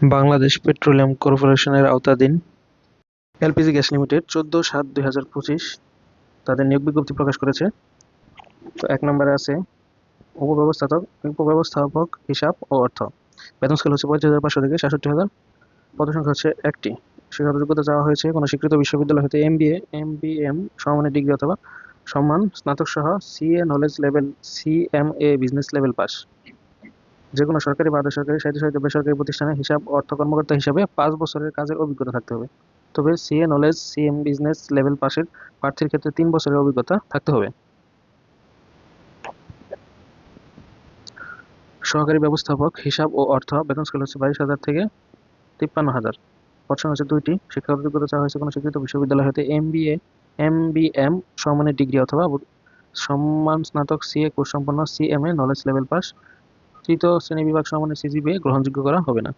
Bangladesh petroleum কর্পোরেশনের আওতাধীন LPG gas limited, চোদ্দ সাত দুই হাজার পঁচিশ। তাদের নিয়োগ বিজ্ঞপ্তি প্রকাশ করেছে। তো এক নম্বরে আছে উপব্যবস্থাপক উপব্যবস্থাপক হিসাব ও অর্থ। বেতন স্কেল হচ্ছে পঁচিশ হাজার পাঁচশো থেকে সাতষট্টি হাজার। পদসংখ্যা হচ্ছে একটি। শিক্ষাগত যোগ্যতা চাওয়া হয়েছে কোনো স্বীকৃত বিশ্ববিদ্যালয় হতে M B A M B M সমমানের ডিগ্রি অথবা সম্মান স্নাতক সহ CA knowledge level C M A business level pass যে কোনো সরকারি বা বেসরকারি স্বায়ত্তশাসিত বেসরকারি প্রতিষ্ঠানে হিসাব অর্থ কর্মকর্তা হিসাবে পাঁচ বছরের কাজের অভিজ্ঞতা থাকতে হবে। তবে CA knowledge, CM business level পাশের প্রার্থীর ক্ষেত্রে তিন বছরের অভিজ্ঞতা থাকতে হবে। সহকারী ব্যবস্থাপক হিসাব ও অর্থ, বেতন স্কেল হচ্ছে বাইশ হাজার থেকে তিপ্পান্ন হাজার। পছন্দ হচ্ছে দুইটি, শিক্ষাগত যোগ্যতা চাওয়া হয়েছে কোনো স্বীকৃত বিশ্ববিদ্যালয় হতে M B A M B M সমমানের ডিগ্রি অথবা সম্মান স্নাতক, সিএ কোর্স সম্পন্ন, সিএমএ, নলেজ লেভেল পাস তৃতীয় শ্রেণি বিভাগ সমমানের সিজিপিএ গ্রহণযোগ্য করা হবে না।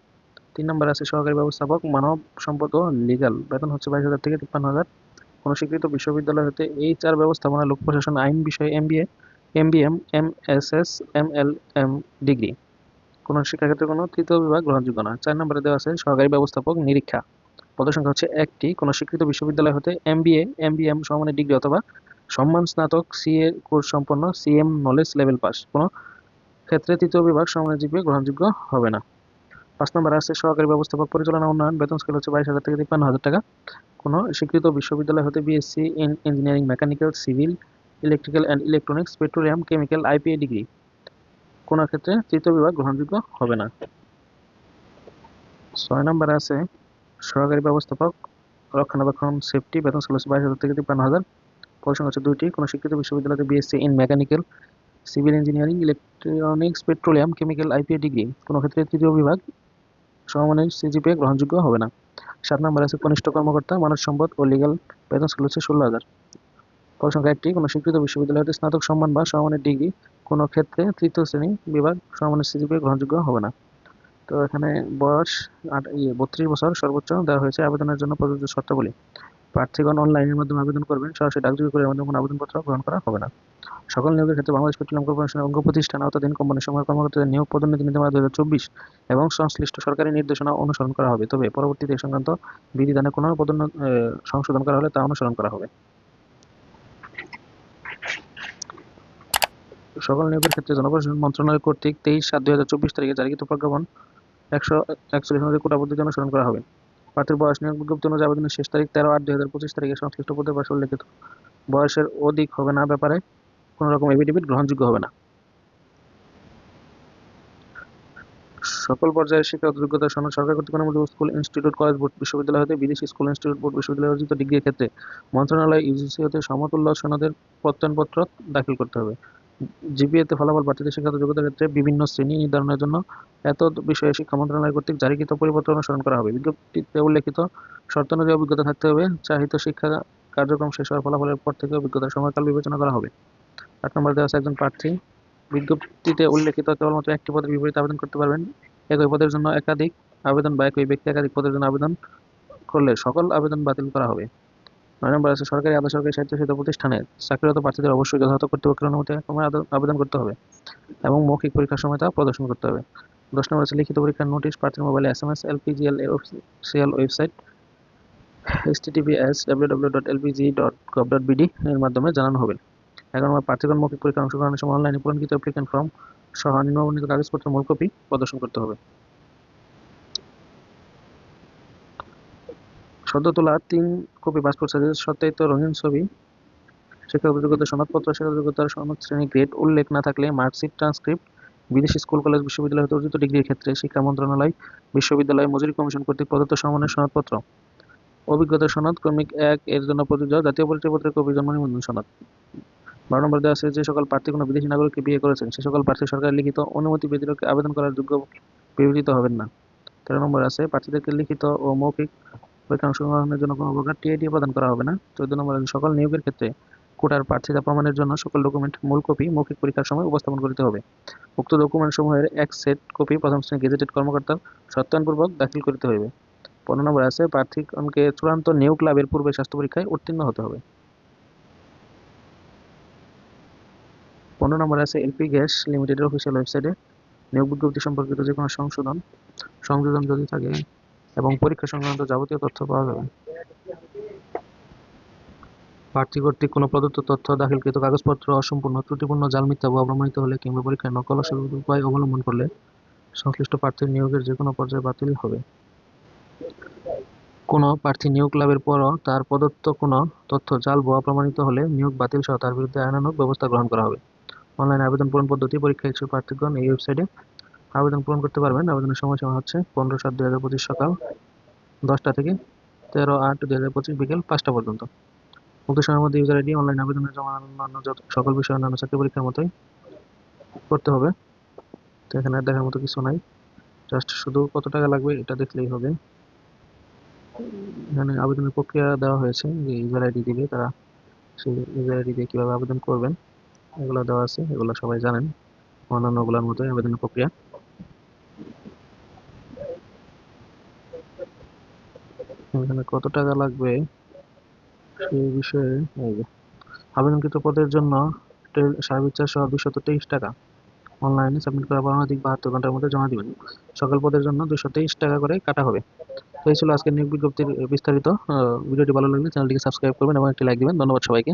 তিন নম্বর আছে সহকারী ব্যবস্থাপক, মানব সম্পদ ও লিগ্যাল বেতন হচ্ছে বাইশ হাজার থেকে তিপ্পান্ন হাজার। কোনো স্বীকৃত বিশ্ববিদ্যালয় হতে এইচআর ব্যবস্থাপনা লোক প্রশাসন আইন বিষয়ে MBA MBM MSS ML M degree. কোনো শিক্ষাক্ষেত্রে কোনো তৃতীয় বিভাগ গ্রহণযোগ্য না। চার নম্বরে দেওয়া আছে সহকারী ব্যবস্থাপক নিরীক্ষা। পদসংখ্যা হচ্ছে একটি। কোনো স্বীকৃত বিশ্ববিদ্যালয় হতে এমবিএ, এমবিএম সমমানের ডিগ্রি অথবা সম্মান স্নাতক সিএ কোর্স সম্পন্ন সিএম নলেজ লেভেল পাস। কোনো ক্ষেত্রে তৃতীয় বিভাগ সমমানের গ্রহণযোগ্য হবে না। পাঁচ নম্বরে আছে সহকারী ব্যবস্থাপক পরিচালনা উন্নয়ন, বেতন স্কেল হচ্ছে বাইশ হাজার থেকে তিপ্পান্ন হাজার টাকা। কোনো স্বীকৃত বিশ্ববিদ্যালয় হতে BSc in engineering mechanical civil electrical and electronics petroleum chemical IPA degree কোনো ক্ষেত্রে তৃতীয় বিভাগ গ্রহণযোগ্য হবে না। ছয় নম্বরে আছে সহকারী ব্যবস্থাপক, রক্ষণাবেক্ষণ সেফটি বেতন স্কেল হচ্ছে বাইশ হাজার থেকে তিপ্পান্ন হাজার। পরিসংখ্যা হচ্ছে দুইটি, কোনো স্বীকৃত বিশ্ববিদ্যালয়তে BSc in mechanical civil engineering electronics petroleum chemical IPA degree কোনো ক্ষেত্রে তৃতীয় বিভাগ সমমানের সিজিপিএ গ্রহণযোগ্য হবে না। সাত নম্বর আছে কনিষ্ঠ কর্মকর্তা, মানব সম্পদ ও লিগাল বেতন স্কেল হচ্ছে ষোলো হাজার। পরিসংখ্যা একটি, কোনো স্বীকৃত বিশ্ববিদ্যালয় হতে স্নাতক সম্মান বা সমমানের ডিগ্রি কোনো ক্ষেত্রে তৃতীয় শ্রেণি বিভাগ সমমানের সিজিপিএ গ্রহণযোগ্য হবে না। তো এখানে বয়স আট ইয়ে বত্রিশ বছর সর্বোচ্চ দেওয়া হয়েছে আবেদনের জন্য প্রযোজ্য শর্তাবলী। প্রার্থীগণ অনলাইনের মাধ্যমে আবেদন করবেন, সরাসরি ডাকযোগে করে মাধ্যমে কোনো আবেদনপত্র গ্রহণ করা হবে না। সকল নিয়োগের ক্ষেত্রে বাংলাদেশ পেট্রোলিয়াম কর্পোরেশনের অঙ্গ প্রতিষ্ঠান, আওতাধীন সময় কর্মকর্তাদের নিয়োগ পদোন্নতি নীতিমালা দু হাজার চব্বিশ এবং সংশ্লিষ্ট সরকারি নির্দেশনা অনুসরণ করা হবে। তবে পরবর্তীতে সংক্রান্ত বিধিদানে কোনো পদোন্নতি সংশোধন করা হলে তা অনুসরণ করা হবে। সকল নিয়োগের ক্ষেত্রে জনপ্রশাসন মন্ত্রণালয় কর্তৃক তেইশ সাত দুই হাজার চব্বিশ তারিখে জারিকৃত প্রজ্ঞাপন একশো একচল্লিশ অনুযায়ী কোটা পদ্ধতি অনুসরণ করা হবে। প্রার্থীর বয়স নিয়োগ বিজ্ঞপ্তি অনুযায়ী আবেদনের শেষ তারিখ তেরো আট দুই হাজার পঁচিশ তারিখে সংশ্লিষ্ট পদের পাশে উল্লেখিত। বয়সের অধিক হবে না ব্যাপারে কোনো রকম এফিডেভিট গ্রহণযোগ্য হবে না। সকল পর্যায়ের শিক্ষাগত যোগ্যতা সনদ সরকার কর্তৃক অনুমোদিত স্কুল ইনস্টিটিউট কলেজ বোর্ড বিশ্ববিদ্যালয় হতে বিদেশি স্কুল ইনস্টিটিউট বোর্ড বিশ্ববিদ্যালয় অর্জিত ডিগ্রির ক্ষেত্রে মন্ত্রণালয় ইউজিসি হতে সমতুল্য সনদের প্রত্যয়নপত্র দাখিল করতে হবে। জিপিএতে ফলাফল প্রার্থীদের শিক্ষাগত যোগ্যতার ক্ষেত্রে বিভিন্ন শ্রেণি নির্ধারণের জন্য এত বিষয়ে শিক্ষা মন্ত্রণালয় কর্তৃক জারিকৃত পরিপত্র অনুসরণ করা হবে। বিজ্ঞপ্তিতে উল্লেখিত শর্ত অনুযায়ী অভিজ্ঞতা থাকতে হবে। চাহিত শিক্ষা কার্যক্রম শেষ হওয়ার ফলাফলের পর থেকে অভিজ্ঞতার সময়কাল বিবেচনা করা হবে। আট নম্বর দেওয়া একজন প্রার্থী। বিজ্ঞপ্তিতে উল্লেখিত কেবলমাত্র একটি পদের বিপরীতে আবেদন করতে পারবেন। একই পদের জন্য একাধিক আবেদন বা একই ব্যক্তি একাধিক পদের জন্য আবেদন করলে সকল আবেদন বাতিল করা হবে। নয় নম্বর আছে সরকারি আধা সরকারি স্বায়ত্তশাসিত প্রতিষ্ঠানে চাকরিরত প্রার্থীদের অবশ্যই যথাযথ কর্তৃপক্ষের অনুমতি আবেদন করতে হবে এবং মৌখিক পরীক্ষার সময় তা প্রদর্শন করতে হবে। দশ নম্বর আছে লিখিত পরীক্ষার নোটিশ, প্রার্থীর মোবাইলে S M S LPGL official website https www.lpg.gov.bd এর মাধ্যমে জানানো হবে। এগারো নম্বর প্রার্থীগণ মৌখিক পরীক্ষায় অংশগ্রহণের সময় অনলাইনে পূরণকৃত অ্যাপ্লিকেন্ট ফর্ম সহ নিম্নবর্ণিত কাগজপত্রের মূল কপি প্রদর্শন করতে হবে। সদ্য তোলা তিন কপি পাসপোর্ট সাইজের সত্যায়িত রঙিন ছবি। শিক্ষাগত যোগ্যতা সনদপত্র শিক্ষাগত যোগ্যতার সনদ শ্রেণি গ্রেড উল্লেখ না থাকলে মার্কশিট ট্রান্সক্রিপ্ট বিদেশি স্কুল কলেজ বিশ্ববিদ্যালয় হতে অর্জিত ডিগ্রির ক্ষেত্রে শিক্ষা মন্ত্রণালয়, বিশ্ববিদ্যালয়, মজুরি কমিশন কর্তৃক প্রদত্ত সমানের সনদপত্র। অভিজ্ঞতা সনদ, ক্রমিক এক এর জন্য প্রযোজ্য জাতীয় পরিচয়পত্রের কপি, জন্ম নিবন্ধন সনদ। বারো নম্বর দেওয়া আছে যে সকল প্রার্থী কোনো বিদেশি নাগরিককে বিয়ে করেছেন, সে সকল প্রার্থী সরকারের লিখিত অনুমতি ব্যতীত আবেদন করার যোগ্য বিবেচিত হবেন না। তেরো নম্বর আছে, প্রার্থীদেরকে লিখিত ও মৌখিক পরীক্ষা অংশগ্রহণের জন্য কোনো প্রকার টিআইডি প্রদান করা হবে না। চোদ্দ নম্বর আছে, সকল নিয়োগের ক্ষেত্রে কোটার প্রার্থিতা প্রমাণের জন্য সকল ডকুমেন্ট, মূল কপি, মৌখিক পরীক্ষার সময় উপস্থাপন করতে হবে। উক্ত ডকুমেন্ট সমূহের এক সেট কপি প্রথম শ্রেণি গেজেটেড কর্মকর্তার সত্যায়নপূর্বক দাখিল করতে হবে পনেরো নম্বর আছে, প্রার্থীগণকে চূড়ান্ত নিয়োগ লাভের পূর্বে স্বাস্থ্য পরীক্ষায় উত্তীর্ণ হতে হবে। পনেরো নম্বর আছে এলপি গ্যাস লিমিটেডের অফিসিয়াল ওয়েবসাইটে নিয়োগ বিজ্ঞপ্তি সম্পর্কিত যে কোনো সংশোধন, সংযোজন যদি থাকে এবং পরীক্ষা সংক্রান্ত যাবতীয় তথ্য পাওয়া যাবে। প্রার্থী কর্তৃক কোনো প্রদত্ত তথ্য, দাখিলকৃত কাগজপত্র, অসম্পূর্ণ, ত্রুটিপূর্ণ, জাল মিথ্যা, বা অপ্রমাণিত হলে কিংবা পরীক্ষায় নকল ও উপায় অবলম্বন করলে সংশ্লিষ্ট প্রার্থীর নিয়োগের যে কোনো পর্যায়ে বাতিল হবে। কোনো প্রার্থী নিয়োগ লাভের পরও তার প্রদত্ত কোনো তথ্য, জাল ভুয়া প্রমাণিত হলে নিয়োগ বাতিল সহ তার বিরুদ্ধে আইনানুগ ব্যবস্থা গ্রহণ করা হবে। অনলাইন আবেদন পূরণ পদ্ধতি, পরীক্ষা ইচ্ছুক প্রার্থীগণ এই ওয়েবসাইটে আবেদন পূরণ করতে পারবেন। আবেদনের সময়সীমা হচ্ছে পনেরো সাত দু হাজার পঁচিশ সকাল দশটা থেকে তেরো আট দু হাজার পঁচিশ বিকেল পাঁচটা পর্যন্ত। উক্ত সময়ের মধ্যে ইউজার আইডি অনলাইন আবেদনের জমা অন্যান্য সকল বিষয় অন্যান্য চাকরি পরীক্ষার মতোই করতে হবে। তো এখানে দেখার মতো কিছু নাই। জাস্ট শুধু কত টাকা লাগবে এটা দেখলেই হবে। এখানে আবেদনের প্রক্রিয়া দেওয়া হয়েছে যে ইউজার আইডি দিবে, তারা সেই ইউজার আইডি দিয়ে কীভাবে আবেদন করবেন। এগুলো দেওয়া আছে, এগুলো সবাই জানেন। অন্যান্যগুলোর মতোই আবেদনের প্রক্রিয়া। এখানে কত টাকা লাগবে সেই বিষয়ে? আবেদনকৃত পদের জন্য সার্ভিস সহ দুশত তেইশ টাকা। অনলাইনে সাবমিট করার পর অনধিক বাহাত্তর ঘণ্টার মধ্যে জমা দিবেন। সকল পদের জন্য দুশো তেইশ টাকা করে কাটা হবে। তো এই ছিল আজকের নিয়োগ বিজ্ঞপ্তির বিস্তারিত। ভিডিওটি ভালো লাগলে চ্যানেলটিকে সাবস্ক্রাইব করবেন এবং একটি লাইক দিবেন। ধন্যবাদ সবাইকে।